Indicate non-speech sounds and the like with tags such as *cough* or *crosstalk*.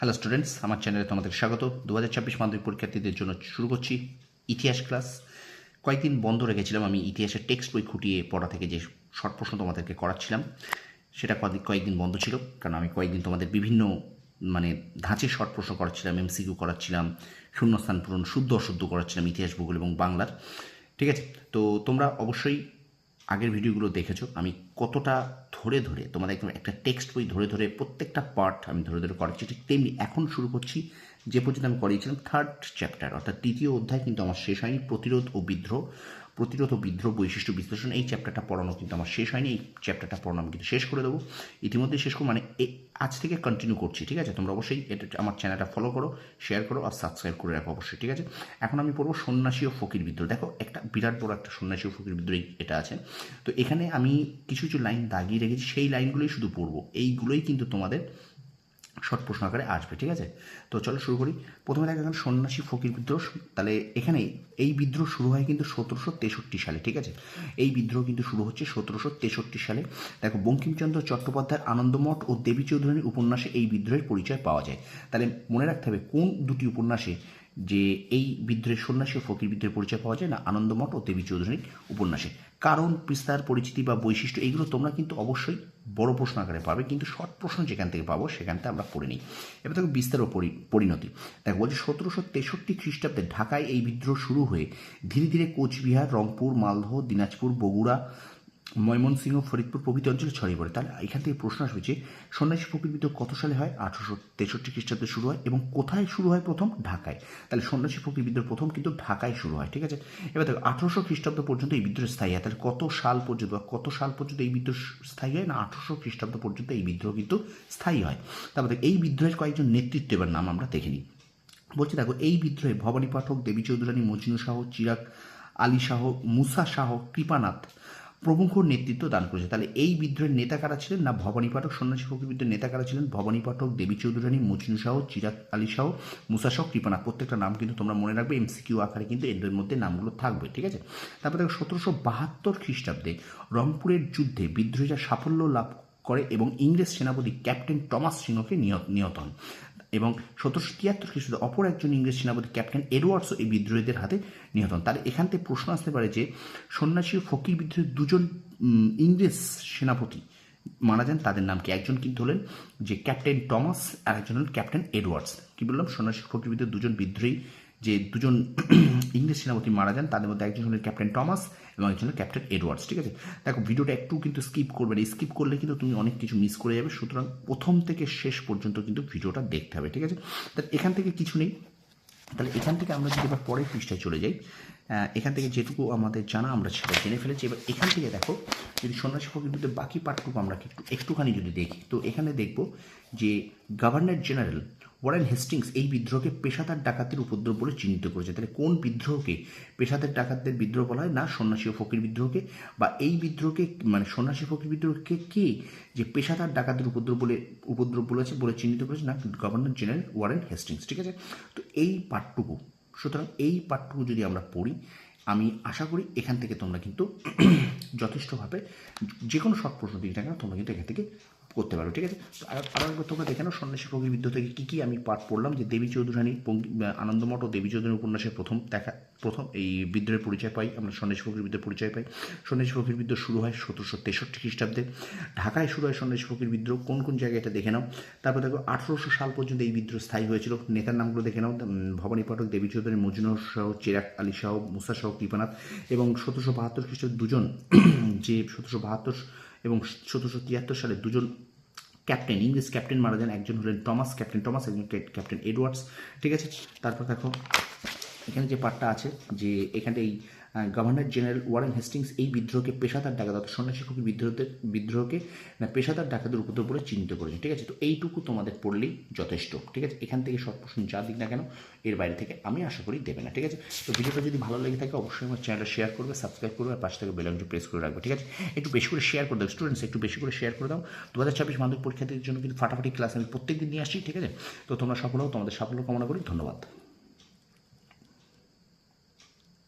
Hello students আমার চ্যানেলে তোমাদের স্বাগত। দু হাজার ছাব্বিশ মাধ্যমিক পরীক্ষার্থীদের জন্য শুরু করছি ইতিহাস ক্লাস কয়েকদিন বন্ধ রেখেছিলাম আমি ইতিহাসের টেক্সট বই খুঁটিয়ে পড়া থেকে যে শর্ট প্রশ্ন তোমাদেরকে করাচ্ছিলাম, সেটা কদিন কয়েকদিন বন্ধ ছিল, কারণ আমি কয়েকদিন তোমাদের বিভিন্ন মানে ধাঁচে শর্ট প্রশ্ন করাচ্ছিলাম এমসিকিউ করাচ্ছিলাম, শূন্যস্থান পূরণ, শুদ্ধ অশুদ্ধ করাচ্ছিলাম ইতিহাস ভূগোল এবং বাংলার। ঠিক আছে? তো তোমরা অবশ্যই আগের ভিডিওগুলো দেখেছ, আমি কতটা ধরে ধরে, তোমাদের একদম একটা টেক্সট বই ধরে ধরে প্রত্যেকটা পার্ট আমি ধরে ধরে করাচ্ছি, ঠিক তেমনি এখন শুরু করছি যে পর্যন্ত আমি করিয়েছিলাম থার্ড চ্যাপ্টার অর্থাৎ তৃতীয় অধ্যায় কিন্তু আমার শেষ হয়নি, প্রতিরোধ ও বিদ্রোহ, প্রতিরোধ ও বিদ্রোহ বৈশিষ্ট্য বিশ্লেষণ, এই চ্যাপ্টারটা পড়ানো কিন্তু আমার শেষ হয়নি, এই চ্যাপ্টারটা পড়ানো আমি কিন্তু শেষ করে দেবো। ইতিমধ্যে শেষ করব মানে আজ থেকে কন্টিনিউ করছি, ঠিক আছে? তোমরা অবশ্যই এটা, আমার চ্যানেলটা ফলো করো শেয়ার করো আর সাবস্ক্রাইব করে রাখো অবশ্যই, ঠিক আছে? এখন আমি পড়ব সন্ন্যাসী ও ফকির বিদ্রোহ। দেখো, একটা বিরাট বড় একটা সন্ন্যাসী ও ফকির বিদ্রোহ এটা আছে। তো এখানে আমি কিছু কিছু লাইন দাগিয়ে রেখেছি, সেই লাইনগুলোই শুধু পড়ব। এইগুলোই কিন্তু তোমাদের শর্ট প্রশ্ন আকারে আসবে, ঠিক আছে? তো চলো শুরু করি। প্রথমে দেখা গেল সন্ন্যাসী ফকির বিদ্রোহ, তাহলে এখানে এই বিদ্রোহ শুরু হয় কিন্তু সতেরোশো তেষট্টি সালে, ঠিক আছে? এই বিদ্রোহ কিন্তু শুরু হচ্ছে সতেরোশো তেষট্টি সালে। দেখো বঙ্কিমচন্দ্র চট্টোপাধ্যায়ের আনন্দমঠ ও দেবী চৌধুরীর উপন্যাসে এই বিদ্রোহের পরিচয় পাওয়া যায়। তাহলে মনে রাখতে হবে কোন দুটি উপন্যাসে যে এই বিদ্রোহের সন্ন্যাসী ও ফকির বিদ্রোহের পরিচয় পাওয়া যায় না, আনন্দমঠ ও দেবী চৌধুরীর উপন্যাসে। কারণ, বিস্তার, পরিচিতি বা বৈশিষ্ট্য এইগুলো তোমরা কিন্তু অবশ্যই বড় প্রশ্ন আকারে পাবে, কিন্তু শর্ট প্রশ্ন যেখান থেকে পাবো সেখান থেকে আমরা পড়ে নিই। এবার দেখো বিস্তার ও পরি- পরিণতি। দেখো, বলছে সতেরোশো তেষট্টি খ্রিস্টাব্দে ঢাকায় এই বিদ্রোহ শুরু হয়ে ধীরে ধীরে কোচবিহার, রংপুর, মালদহ, দিনাজপুর, বগুড়া ময়মনসিংহ ফরিদপুর প্রভৃতি অঞ্চলে ছড়িয়ে পড়ে। তাহলে এখান থেকে প্রশ্ন আসবে যে, সন্ন্যাসী ফকির বিদ্রোহ কত সালে হয়? আঠারোশো তেষট্টি খ্রিস্টাব্দে শুরু হয় এবং কোথায় শুরু হয় প্রথম? ঢাকায়। তাহলে সন্ন্যাসী ফকির বিদ্রোহ প্রথম কিন্তু ঢাকায় শুরু হয়, ঠিক আছে? এবার দেখো, আঠারোশো খ্রিস্টাব্দ পর্যন্ত এই বিদ্রোহ স্থায়ী হয়। তাহলে কত সাল পর্যন্ত বা কত সাল পর্যন্ত এই বিদ্রোহ স্থায়ী হয় না আঠারোশো খ্রিস্টাব্দ পর্যন্ত এই বিদ্রোহ কিন্তু স্থায়ী হয়? তারপরে এই বিদ্রোহের কয়েকজন নেতৃত্ব এবার নাম আমরা দেখে নিই। বলছি দেখো, এই বিদ্রোহে ভবানী পাঠক, দেবী চৌধুরানী, মজনু শাহ চিরাগ আলী শাহ মুসা শাহ কৃপানাথ প্রমুখ নেতৃত্ব দান করেছে। তাহলে এই বিদ্রোহের নেতা কারা ছিলেন? না ভবানী পাঠক, সন্ন্যাসী ফকির বিদ্রোহের নেতা কারা ছিলেন? ভবানী পাঠক, দেবী চৌধুরানী, মজনু শাহ চিরাগ আলী শাহ মুসা শাহ কৃপানাথ প্রত্যেকটা নাম কিন্তু তোমরা মনে রাখবে এমসিকিউ আকারে কিন্তু এদের মধ্যে নামগুলো থাকবে, ঠিক আছে? তারপরে দেখো, সতেরোশো বাহাত্তর খ্রিস্টাব্দে রংপুরের যুদ্ধে বিদ্রোহীরা সাফল্য লাভ করে এবং ইংরেজ সেনাপতি ক্যাপ্টেন টমাস সিংহকে নিহত নিহত হন। এবং সতেরোশো তিয়াত্তর খ্রিস্টাব্দে অপর একজন ইংরেজ সেনাপতি ক্যাপ্টেন এডওয়ার্ডসও এই বিদ্রোহীদের হাতে নিহত হন। তাহলে এখান থেকে প্রশ্ন আসতে পারে যে, সন্ন্যাসী ফকির বিদ্রোহের দুজন ইংরেজ সেনাপতি মারা যান, তাদের নাম কি? একজন কিন্তু হলেন যে ক্যাপ্টেন টমাস আর একজন হলেন ক্যাপ্টেন এডওয়ার্ডস। কি বললাম? সন্ন্যাসী ফকির বিদ্রোহের দুজন বিদ্রোহী যে দুজন ইংরেজ সেনাপতি মারা যান, তাদের মধ্যে একজন হলেন ক্যাপ্টেন টমাস এবং একজন ক্যাপ্টেন এডওয়ার্ডস, ঠিক আছে? দেখো, ভিডিওটা একটু কিন্তু স্কিপ করবে না। স্কিপ করলে কিন্তু তুমি অনেক কিছু মিস করে যাবে। সুতরাং প্রথম থেকে শেষ পর্যন্ত কিন্তু ভিডিওটা দেখতে হবে, ঠিক আছে? তাহলে এখান থেকে কিছু নেই। তাহলে এখান থেকে আমরা যদি এবার পরের পৃষ্ঠায় চলে যাই এখান থেকে যেটুকু আমাদের জানা আমরা সেটা জেনে ফেলেছি। এবার এখান থেকে দেখো, যদি সন্ন্যাসী ফকির বিদ্রোহের বাকি পাঠটুকু আমরা একটু একটুখানি যদি দেখি, তো এখানে দেখব যে গভর্নর জেনারেল ওয়ারেন হেস্টিংস এই বিদ্রোহকে পেশাদার ডাকাতের উপদ্রব বলে চিহ্নিত করেছে। তাহলে কোন বিদ্রোহকে পেশাদার ডাকাতদের বিদ্রোহ বলা হয়? না, সন্ন্যাসী ও ফকির বিদ্রোহকে? বা এই বিদ্রোহকে মানে সন্ন্যাসী ফকির বিদ্রোহকে কে যে পেশাদার ডাকাতের উপদ্রব বলে, উপদ্রব বলেছে বলে চিহ্নিত করেছে? না গভর্নর জেনারেল ওয়ারেন হেস্টিংস। ঠিক আছে? তো এই পাঠটুকু, সুতরাং এই পাঠটুকু যদি আমরা পড়ি, আমি আশা করি এখান থেকে তোমরা কিন্তু *clears throat* যথেষ্টভাবে যে কোনো শর্ট প্রশ্ন দিকে তোমরা কিন্তু এখান থেকে করতে পারো, ঠিক আছে? একবার তোমরা দেখে নাও, সন্ন্যাসী ফকির থেকে কী কী আমি পাঠ পড়লাম, যে দেবী চৌধুরানী আনন্দমঠ ও দেবী চৌধুরী উপন্যাসের প্রথম দেখা প্রথম এই বিদ্রোহের পরিচয় পাই, আমরা সন্ন্যাসী ফকির পরিচয় পাই। সন্ন্যাসী ফকির বিদ্রোহ শুরু হয় সতেরোশো তেষট্টি খ্রিস্টাব্দে। ঢাকায় শুরু হয় সন্ন্যাসী ফকির বিদ্রোহ। কোন কোন জায়গায় এটা দেখে নাও। তারপর দেখো, আঠেরোশো সাল পর্যন্ত এই বিদ্রোহ স্থায়ী হয়েছিল। নেতার নামগুলো দেখে নাও। ভবানী পাঠক দেবী চৌধুরী মজনু সহ চিরাগ আলী শাহ, মুসা শাহ, কৃপানাথ এবং সতেরোশো বাহাত্তর খ্রিস্টাব্দে দুজন, যে সতেরোশো বাহাত্তর এবং সতেরোশো তিয়াত্তর সালে দুজন ক্যাপ্টেন, ইংলিশ ক্যাপ্টেন মারা যান, একজন হলেন টমাস ক্যাপ্টেন, টমাস একজন ক্যাপ্টেন এডওয়ার্ডস, ঠিক আছে? তারপর দেখো, এখানে যে পার্টটা আছে, যে এখানে এই গভর্নর জেনারেল ওয়ারেন হেস্টিংস এই বিদ্রোহকে পেশাদার ডাকাত সন্ন্যাসী ফকির বিদ্রোহদের, বিদ্রোহকে না, পেশাদার ডাকাতের উপদ্রব বলে চিহ্নিত করেছে ঠিক আছে? তো এইটুকু তোমাদের পড়লেই যথেষ্ট। ঠিক আছে? এখান থেকে শর্ট প্রশ্ন যা দিক না কেন, এর বাইরে থেকে আমি আশা করি দেবে না। ঠিক আছে? তো ভিডিওটা যদি ভালো লেগে থাকে, অবশ্যই আমার চ্যানেলটা শেয়ার করবে সাবস্ক্রাইব করবে, আর পাশে থেকে বেলনটি প্রেস করে রাখবে। ঠিক আছে? একটু বেশি করে শেয়ার করে দাও স্টুডেন্টস একটু বেশি করে শেয়ার করে দাও। দু হাজার ছাব্বিশ মাধ্যমিক পরীক্ষার্থীদের জন্য কিন্তু ফাটাফাটি ক্লাস আমি প্রত্যেকদিন নিয়ে আসছি। ঠিক আছে? তো তোমরা সফল হও, তোমাদের সাফল্য কামনা করি। ধন্যবাদ।